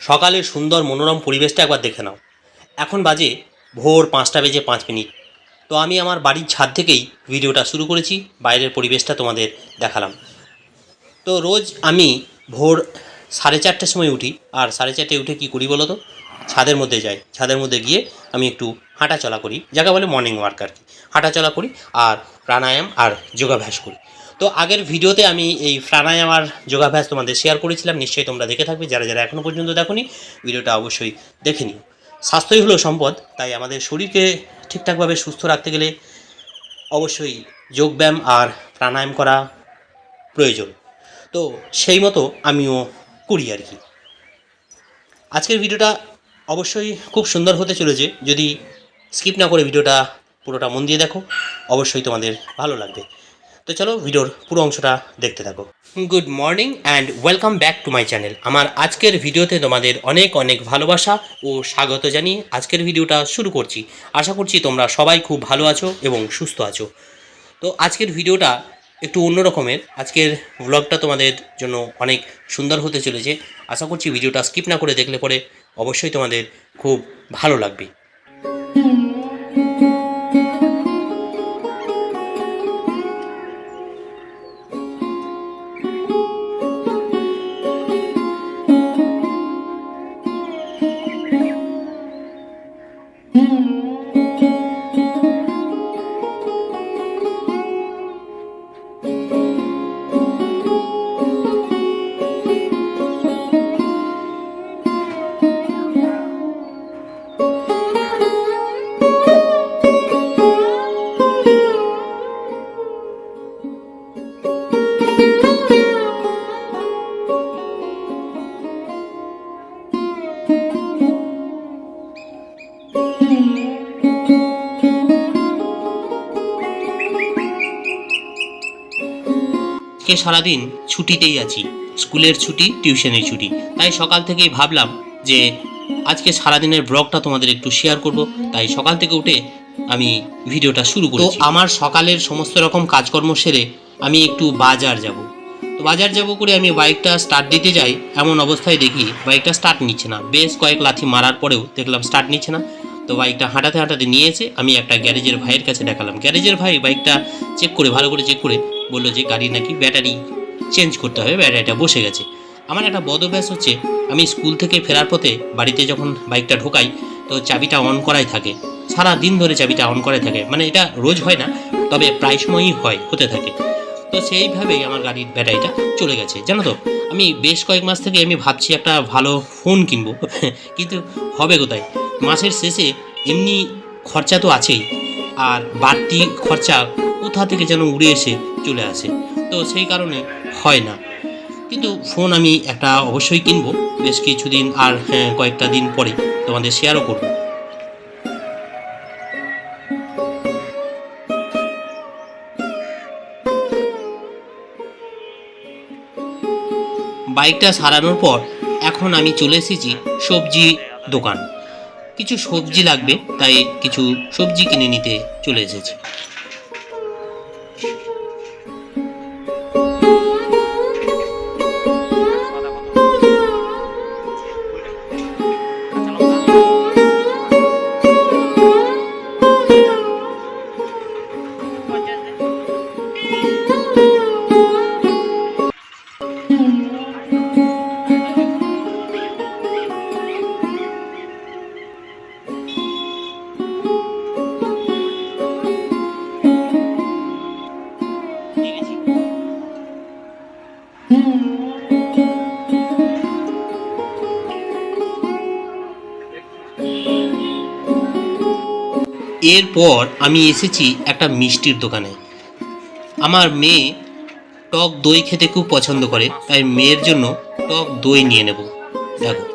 সকালের সুন্দর মনোরম পরিবেশটা একবার দেখে নাও। এখন বাজে ভোর পাঁচটা বেজে পাঁচ মিনিট। তো আমি আমার বাড়ির ছাদ থেকেই ভিডিওটা শুরু করেছি, বাইরের পরিবেশটা তোমাদের দেখালাম। তো রোজ আমি ভোর সাড়ে চারটের সময় উঠি, আর সাড়ে চারটে উঠে কী করি বলো তো ছাদের মধ্যে যাই। ছাদের মধ্যে গিয়ে আমি একটু হাঁটা চলা করি, যাকে বলে মর্নিং ওয়ার্ক আর কি। হাঁটা চলা করি, আর প্রাণায়াম আর যোগাভ্যাস করি। তো আগের ভিডিওতে আমি এই প্রাণায়াম আর যোগাভ্যাস তোমাদের শেয়ার করেছিলাম, নিশ্চয়ই তোমরা দেখে থাকবে। যারা যারা এখনও পর্যন্ত দেখোনি, ভিডিওটা অবশ্যই দেখে নিও। স্বাস্থ্যই হলো সম্পদ, তাই আমাদের শরীরকে ঠিকঠাকভাবে সুস্থ রাখতে গেলে অবশ্যই যোগব্যায়াম আর প্রাণায়াম করা প্রয়োজন। তো সেই মতো আমিও করি আর কি। আজকের ভিডিওটা অবশ্যই খুব সুন্দর হতে চলেছে। যদি স্কিপ না করে ভিডিওটা পুরোটা মন দিয়ে দেখো, অবশ্যই তোমাদের ভালো লাগবে। তো চলো ভিডিওর পুরো অংশটা দেখতে থাকো। Good morning and welcome back to my channel আমার আজকের ভিডিওতে তোমাদের অনেক অনেক ভালোবাসা ও স্বাগত জানিয়ে আজকের ভিডিওটা শুরু করছি। আশা করছি তোমরা সবাই খুব ভালো আছো এবং সুস্থ আছো। তো আজকের ভিডিওটা একটু অন্য রকমের। আজকের ব্লগটা তোমাদের জন্য অনেক সুন্দর হতে চলেছে। আশা করছি ভিডিওটা স্কিপ না করে দেখলে পরে অবশ্যই তোমাদের খুব ভালো লাগবে। আজকে সারাদিন ছুটিতেই আছি। স্কুলের ছুটি টিউশনের ছুটি। তাই সকাল থেকেই ভাবলাম যে আজকে সারাদিনের ব্লগটা তোমাদের একটু শেয়ার করব। তাই সকাল থেকে উঠে আমি ভিডিওটা শুরু করব আমার সকালের সমস্ত রকম কাজকর্ম সেরে আমি একটু বাজার যাব। তো বাজার যাব করে আমি বাইকটা স্টার্ট দিতে যাই। এমন অবস্থায় দেখি বাইকটা স্টার্ট নিচ্ছে না। বেশ কয়েক লাথি মারার পরেও দেখলাম স্টার্ট নিচ্ছে না। তো বাইকটা হাঁটাতে হাঁটাতে নিয়ে এসে আমি একটা গ্যারেজের ভাইয়ের কাছে দেখালাম। গ্যারেজের ভাই বাইকটা চেক করে, ভালো করে চেক করে বলল যে গাড়ি নাকি ব্যাটারি চেঞ্জ করতে হবে, ব্যাটারিটা বসে গেছে। আমার একটা বদভ্যাস হচ্ছে, আমি স্কুল থেকে ফেরার পথে বাড়িতে যখন বাইকটা ঢোকাই, তো চাবিটা অন করাই থাকে। সারা দিন ধরে চাবিটা অন করাই থাকে। মানে এটা রোজ হয় না, তবে প্রায় সময়ই হয়, হতে থাকে। তো সেইভাবেই আমার গাড়ির ব্যাটারিটা চলে গেছে। জানো তো, আমি বেশ কয়েক মাস থেকে আমি ভাবছি একটা ভালো ফোন কিনবো। কিন্তু হবে কোথায়? মাসের শেষে এমনি খরচা তো আছেই আর বাড়তি খরচা কোথা থেকে যেন উড়ে এসে চলে আসে তো সেই কারণে হয় না। কিন্তু ফোন আমি একটা অবশ্যই কিনবো বেশ কিছুদিন আর হ্যাঁ, কয়েকটা দিন পরে তোমাদের শেয়ারও করব। বাইকটা সারানোর পর এখন আমি চলে এসেছি সবজি দোকান। কিছু সবজি লাগবে তাই কিছু সবজি কিনে নিতে চলে এসেছি। এরপর আমি এসেছি একটা মিষ্টির দোকানে। আমার মেয়ে টক দই খেতে খুব পছন্দ করে, তাই মেয়ের জন্য টক দই নিয়ে নেব। দেখো।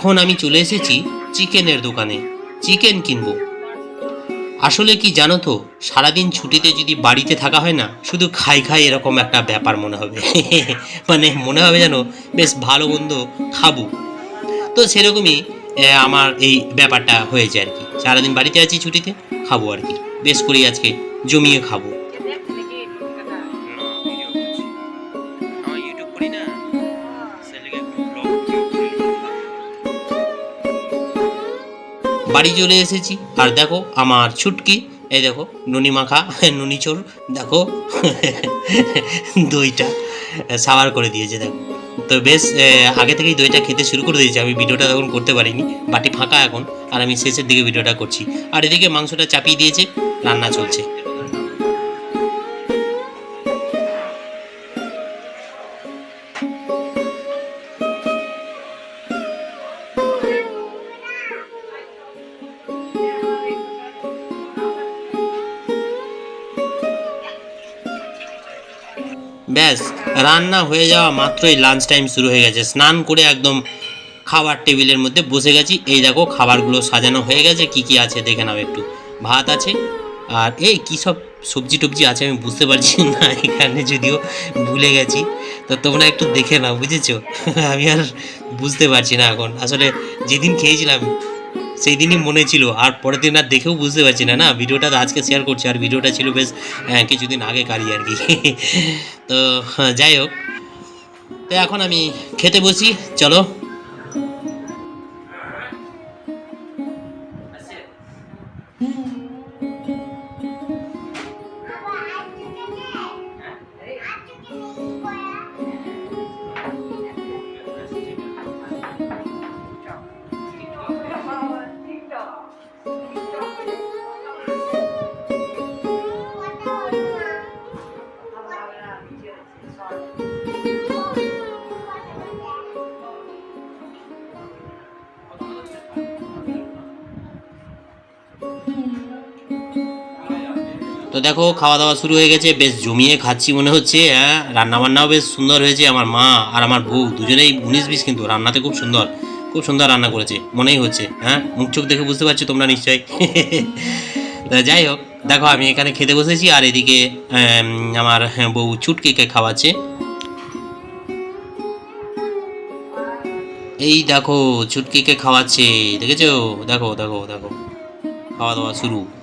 এখন আমি চলে এসেছি চিকেনের দোকানে। চিকেন কিনবো। আসলে কি জানো তো, সারাদিন ছুটিতে যদি বাড়িতে থাকা হয় না, শুধু খাই খাই এরকম একটা ব্যাপার মনে হবে। মানে মনে হবে যেন বেশ ভালো মন্দ খাব। তো সেরকমই আমার এই ব্যাপারটা হয়েছে আর কি। সারাদিন বাড়িতে আছি, ছুটিতে খাব আর কি। বেশ করেই আজকে জমিয়ে খাব। বাড়ি চলে এসেছি। আর দেখো, আমার ছুটকি, এই দেখো নুনি মাখা নুনি চোর দেখো, দইটা সাবার করে দিয়েছে, দেখো। তো বেশ আগে থেকেই দইটা খেতে শুরু করে দিয়েছি, আমি ভিডিওটা তখন করতে পারিনি, বাটি ফাঁকা এখন, আর আমি শেষের দিকে ভিডিওটা করছি। আর এদিকে মাংসটা চাপিয়ে দিয়েছে, রান্না চলছে। ব্যাস, রান্না হয়ে যাওয়া মাত্রই লাঞ্চ টাইম শুরু হয়ে গেছে। স্নান করে একদম খাবার টেবিলের মধ্যে বসে গেছি। এই দেখো খাবারগুলো সাজানো হয়ে গেছে, কি কি আছে দেখে নাও একটু। ভাত আছে, আর এই কী সব সবজি টবজি আছে আমি বুঝতে পারছি না এখানে যদিও, ভুলে গেছি। তো তোমরা একটু দেখে নাও, বুঝেছ? আমি আর বুঝতে পারছি না এখন। আসলে যেদিন খেয়েছিলাম সেই দিনই মনে ছিল আর পরের দিন আর দেখেও বুঝতে পারছি না না? ভিডিওটা আজকে শেয়ার করছি আর ভিডিওটা ছিল বেশ আহ, কিছুদিন আগে কারি আর কি। তো হ্যাঁ, যাই হোক। তো এখন আমি খেতে বসি চলো। তো দেখো খাওয়া দাওয়া শুরু হয়ে গেছে। বেশ জমিয়ে খাচ্ছি মনে হচ্ছে হ্যাঁ। রান্নাবান্নাও বেশ সুন্দর হয়েছে আমার মা আর আমার বউ। দুজনেই উনিশ বিশ কিন্তু রান্নাতে খুব সুন্দর খুব সুন্দর রান্না করেছে, মনেই হচ্ছে হ্যাঁ। মুখ চোখ দেখে বুঝতে পারছ তোমরা নিশ্চয়ই। যাই হোক দেখো আমি এখানে খেতে বসেছি আর এদিকে আমার হ্যাঁ, বউ চুটকিকে খাওয়াচ্ছে। এই দেখো চুটকিকে খাওয়াচ্ছে দেখেছ? দেখো দেখো দেখো। খাওয়া দাওয়া শুরু।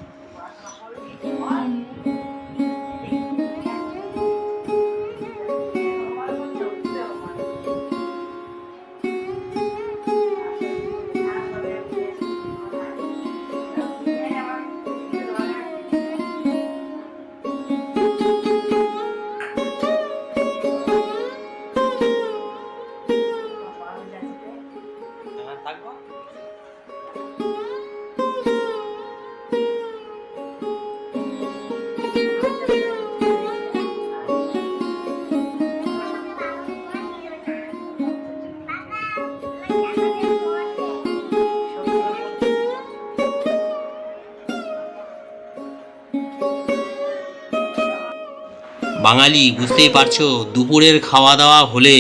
বাঙালি, বুঝতেই পারছ? দুপুরের খাওয়া দাওয়া হলে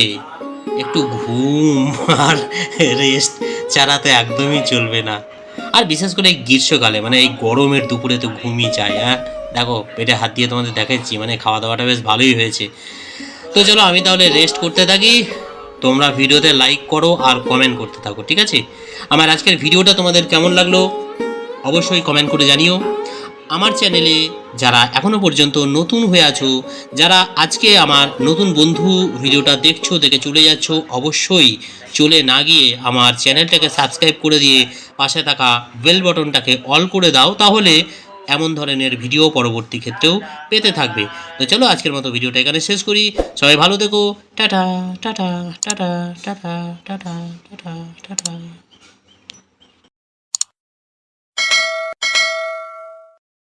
একটু ঘুম আর রেস্ট ছাড়া তো একদমই চলবে না। আর বিশেষ করে এই গ্রীষ্মকালে মানে এই গরমের দুপুরে তো ঘুমই চাই হ্যাঁ? দেখো, পেটে হাত দিয়ে তোমাদের দেখাচ্ছি মানে খাওয়া দাওয়াটা বেশ ভালোই হয়েছে। তো চলো, আমি তাহলে রেস্ট করতে থাকি। তোমরা ভিডিওতে লাইক করো আর কমেন্ট করতে থাকো, ঠিক আছে? আমার আজকের ভিডিওটা তোমাদের কেমন লাগল? অবশ্যই কমেন্ট করে জানিও। আমার চ্যানেলে যারা এখনও পর্যন্ত নতুন হয়ে আছো, যারা আজকে আমার নতুন বন্ধু ভিডিওটা দেখছ, দেখে চলে যাচ্ছ, অবশ্যই চলে না গিয়ে আমার চ্যানেলটাকে সাবস্ক্রাইব করে দিয়ে পাশে থাকা বেল বটনটাকে অল করে দাও, তাহলে এমন ধরনের ভিডিও পরবর্তী ক্ষেত্রেও পেতে থাকবে। তো চলো আজকের মতো ভিডিওটা এখানে শেষ করি। সবাই ভালো দেখো tata tata tata tata tata tata tata.